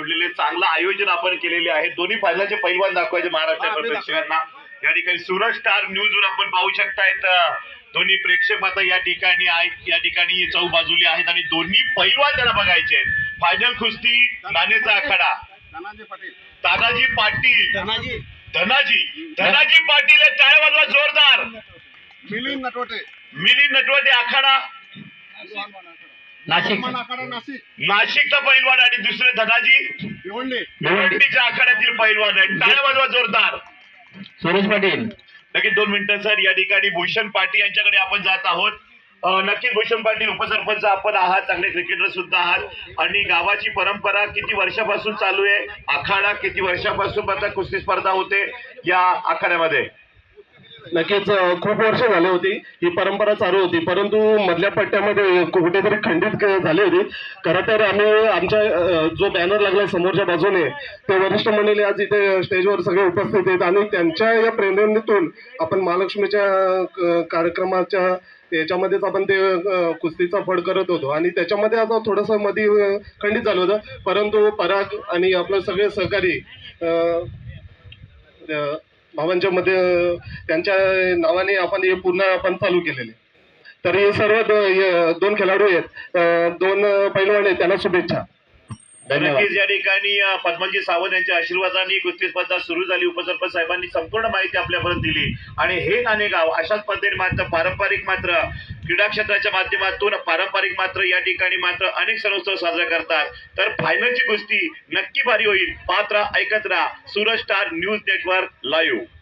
जोडलेले चांगलं आयोजन आपण केलेले आहे. दोन्ही फायनलचे पैलवान दाखवायचे महाराष्ट्रातील प्रेक्षकांना या ठिकाणी सूरज स्टार न्यूज वर आपण पाहू शकतायत अं, दोन्ही प्रेक्षक आता या ठिकाणी आहेत या ठिकाणी चौ बाजूले आहेत आणि दोन्ही पैलवान त्यांना बघायचे आहेत. फायनल कुस्ती नाणेचा आखाडा. धनाजी पाटील. तानाजी पाटील. धनाजी. धनाजी. पाटील टाळ्या वाजवा जोरदार. मिलिंद नटवटे. मिलिंद नटवटे आखाडा. नाशिक. नाशिकचा पैलवान आणि दुसरे धनाजी. भिवंडी. भिवंडीच्या आखाड्यातील पैलवान आहेत. टाळ्या वाजवा जोरदार. सुरेश पाटील. नक्की दोन मिनिटं सर. या ठिकाणी भूषण पाटील यांच्याकडे आपण जात आहोत. नक्कीच भूषण पाटील उपसरपंच आपण आहात. चांगले क्रिकेटर सुद्धा आहात. आणि गावाची परंपरा किती वर्षापासून चालू आहे? आखाडा किती वर्षापासून आता कुस्ती स्पर्धा होते या आखाड्यामध्ये? नक्कीच खूप वर्ष झाली होती. ही परंपरा चालू होती. परंतु मधल्या पट्ट्यामध्ये कुठेतरी खंडित झाली होती. खरं तर आम्ही आमच्या जो बॅनर लागला समोरच्या बाजूने ते वरिष्ठ मंडळी आज इथे स्टेजवर सगळे उपस्थित आहेत आणि त्यांच्या या प्रेरणेतून आपण महालक्ष्मीच्या क- कार्यक्रमाच्या याच्यामध्येच आपण ते कुस्तीचा फड करत होतो. आणि त्याच्यामध्ये आता थोडंसं मध्ये खंडित झालं होतं. परंतु पराग आणि आपले सगळे सहकारी भावांच्या मध्ये त्यांच्या नावाने आपण हे पुन्हा आपण चालू केलेले. तर हे सर्व दोन खेळाडू आहेत. दोन पैलवान आहेत. त्यांना शुभेच्छा. धन्यवाद. नक्कीच या ठिकाणी पद्मजी सावंत यांच्या आशीर्वादाने कुस्ती स्पर्धा सुरू झाली. उपसरपंच साहेबांनी संपूर्ण माहिती आपल्यापर्यंत दिली. आणि हे नाणेगाव अशाच पद्धतीने मात्र पारंपरिक मात्र क्रीडा क्षेत्राच्या माध्यमातून पारंपरिक मात्र या ठिकाणी मात्र अनेक सण उत्सव साजरे करतात. तर फायनलची गोष्टी नक्की भारी होईल. पात्र ऐकत राहा. Suraj star news network live.